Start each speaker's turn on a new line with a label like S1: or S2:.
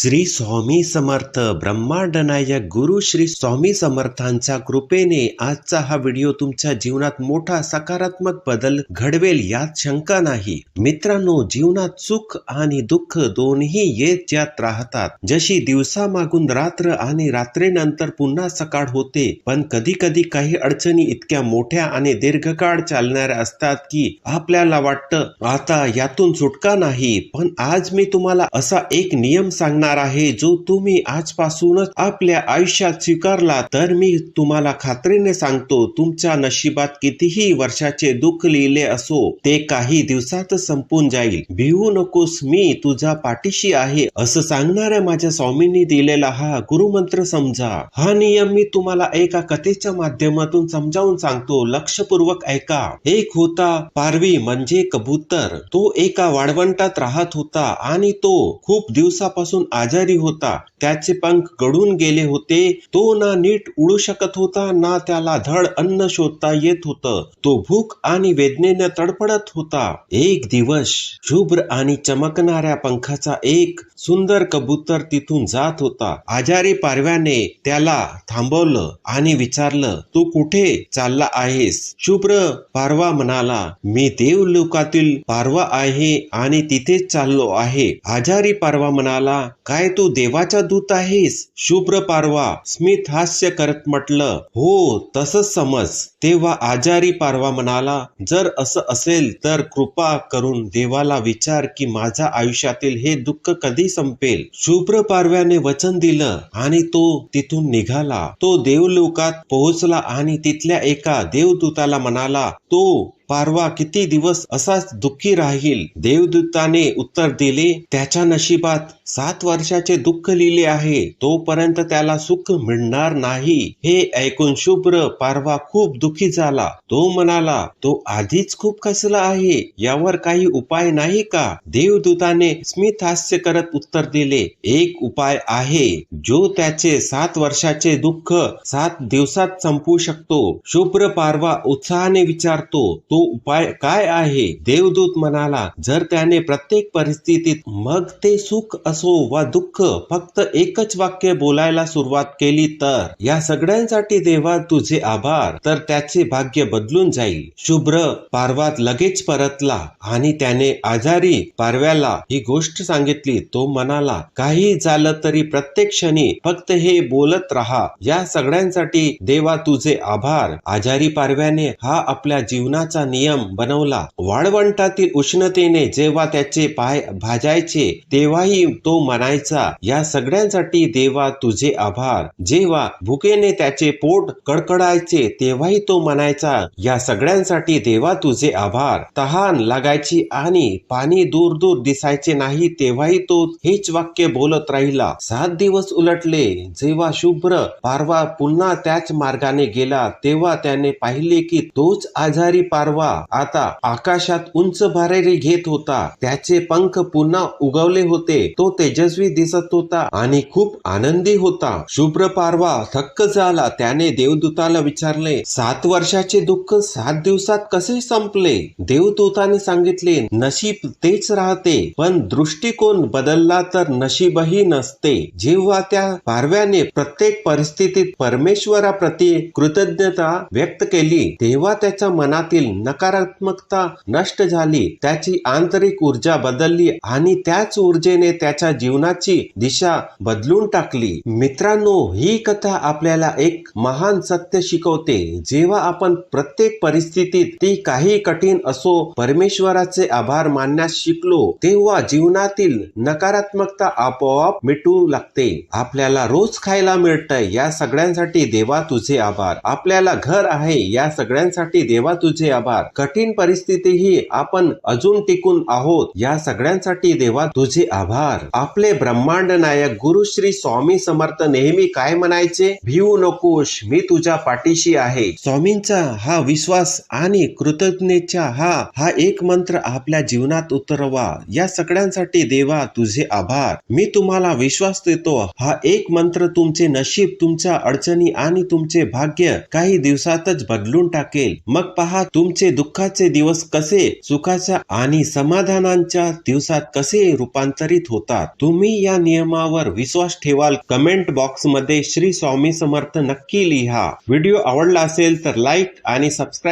S1: श्री स्वामी समर्थ ब्रह्मांडनायक गुरु श्री स्वामी समर्थांच्या कृपेने आजचा हा व्हिडिओ तुमच्या जीवनात मोठा सकारात्मक बदल घडवेल यात शंका नाही. मित्रांनो जीवनात सुख आणि दुःख दोन्ही येत जात राहतात. जशी दिवसा मागून रात्र आणि रात्रीनंतर पुन्हा सकाळ होते पण कधी कधी काही अडचणी इतक्या मोठ्या आणि दीर्घकाळ चालणाऱ्या असतात की आपल्याला वाटतं आता यातून सुटका नाही पण आज मी तुम्हाला असा एक नियम सांगणार आहे जो तुम्ही आजपासूनच आपल्या आयुष्यात स्वीकारला तर मी तुम्हाला खात्रीने सांगतो तुमच्या नशिबात कितीही वर्षाचे दुःख लिहिले असो ते काही दिवसातच संपून जाईल. भिवू नकोस मी तुझा पाठीशी आहे असं सांगणाऱ्या माझ्या स्वामींनी दिलेला हा गुरुमंत्र समजा. हा नियम मी तुम्हाला एका कथेच्या माध्यमातून समजावून सांगतो लक्षपूर्वक ऐका. एक होता पारवी म्हणजे कबूतर. तो एका वाळवंटात राहत होता आणि तो खूप दिवसापासून आजारी होता त्याचे पंख गडून गेले होते. तो ना नीट उडू शकत होता ना त्याला धड अन्न शोधता येत होतं. तो भूक आणि वेदनेने तडफडत होता. एक दिवस शुभ्र आणि चमकणाऱ्या पंखाचा एक सुंदर कबूतर तिथून जात होता. आजारी पारव्याने त्याला थांबवलं आणि विचारलं तू कुठे चालला आहेस? शुभ्र पारवा म्हणाला मी देवलोकातील पारवा आहे आणि तिथेच चाललो आहे. आजारी पारवा म्हणाला काय तू देवाचा दूत आहेस? शुभ्र पारवा स्मित हास्य करत म्हटलं. हो तसंच समज. तेव्हा आजारी पारवा म्हणाला जर असं असेल तर कृपा करून देवाला विचार की माझ्या आयुष्यातील हे दुःख कधी संपेल. शुभ्र पारव्याने वचन दिलं आणि तो तिथून निघाला. तो देवलोकात पोहोचला आणि तिथल्या एका देवदूताला म्हणाला तो पारवा किती दिवस असाच दुःखी राहील? देवदूताने उत्तर दिले त्याच्या नशिबात सात वर्षाचे दुःख लिहिले आहे. तोपर्यंत त्याला सुख मिळणार नाही. हे ऐकून शुभ्र पारवा खूप दुःखी झाला. तो म्हणाला तो आधीच खूप खसला आहे. यावर काही उपाय नाही का? देवदूताने स्मित हास्य करत उत्तर दिले एक उपाय आहे. जो त्याचे सात वर्षाचे दुःख सात दिवसात संपू शकतो. शुभ्र पारवा उत्साहाने विचारतो तो उपाय काय आहे? देवदूत म्हणाला जर त्याने प्रत्येक परिस्थितीत मग ते सुख असो वा दुःख फक्त एकच वाक्य बोलायला सुरुवात केली तर? या सगळ्यांसाठी देवा तुझे आभार. तर त्याचे भाग्य बदलून जाईल. शुभ्र पारवात लगेच परतला आणि त्याने आजारी पारव्याला ही गोष्ट सांगितली. तो म्हणाला काही झालं तरी प्रत्येक क्षणी फक्त हे बोलत राहा. या सगळ्यांसाठी देवा तुझे आभार. आजारी पारव्याने हा आपल्या जीवनाचा नियम बनवला. वाळवंटातील उष्णतेने जेव्हा त्याचे पाय भाजायचे तेव्हाही तो म्हणायचा या सगळ्यांसाठी देवा तुझे आभार. जेव्हा भुकेने त्याचे पोट कडकडायचे तेव्हाही तो म्हणायचा या सगळ्यांसाठी देवा तुझे आभार. तहान लागायची आणि पाणी दूर दूर दिसायचे नाही तेव्हाही तो हेच वाक्य बोलत राहिला. सात दिवस उलटले. जेव्हा शुभ्र पारवा पुन्हा त्याच मार्गाने गेला तेव्हा त्याने पाहिले की तोच आजारी पारवा आता आकाशात उंच भारेरी घेत होता. त्याचे पंख पुन्हा उगवले होते. तो तेजस्वी दिसत होता आणि खूप आनंदी होता. शुभ्र पारवा थक्क झाला. त्याने देवदूताला विचारले सात वर्षाचे दुःख सात दिवसात कसे संपले? देवदूताने सांगितले नशीब तेच राहते पण दृष्टिकोन बदलला तर नशीबही नसते. जेव्हा त्या पारव्याने प्रत्येक परिस्थितीत परमेश्वराप्रती कृतज्ञता व्यक्त केली तेव्हा त्याच्या मनातील नकारात्मकता नष्ट झाली त्याची आंतरिक ऊर्जा बदलली आणि त्याच ऊर्जेने त्याच्या जीवनाची दिशा बदलून टाकली. मित्रांनो ही कथा आपल्याला एक महान सत्य शिकवते. जेव्हा आपण प्रत्येक परिस्थितीत ती काही कठीण असो परमेश्वराचे आभार मानण्यास शिकलो तेव्हा जीवनातील नकारात्मकता आपोआप मिटू लागते. आपल्याला रोज खायला मिळतंय या सगळ्यांसाठी देवा तुझे आभार. आपल्याला घर आहे या सगळ्यांसाठी देवा तुझे आभार. कठीण परिस्थितीही आपण अजून टिकून आहोत या सगळ्यांसाठी देवा तुझे आभार. आपले ब्रह्मांड नायक गुरु श्री स्वामी समर्थ नेहमी काय म्हणायचे? भिवू नकोश मी तुझ्या पाठीशी आहे. स्वामींचा हा विश्वास आणि कृतज्ञतेचा हा हा एक मंत्र आपल्या जीवनात उतरवा. या सगळ्यांसाठी देवा तुझे आभार. मी तुम्हाला विश्वास देतो हा एक मंत्र तुमचे नशीब तुमच्या अडचणी आणि तुमचे भाग्य काही दिवसातच बदलून टाकेल. मग पहा तुमचे तुमचे दुःखाचे दिवस कसे सुखाच्या आणि समाधानांच्या दिवसात कसे रूपांतरित होतात तुम्ही या नियमावर विश्वास ठेवाल कमेंट बॉक्समध्ये श्री स्वामी समर्थ नक्की लिहा. व्हिडिओ आवडला असेल तर लाईक आणि सबस्क्राईब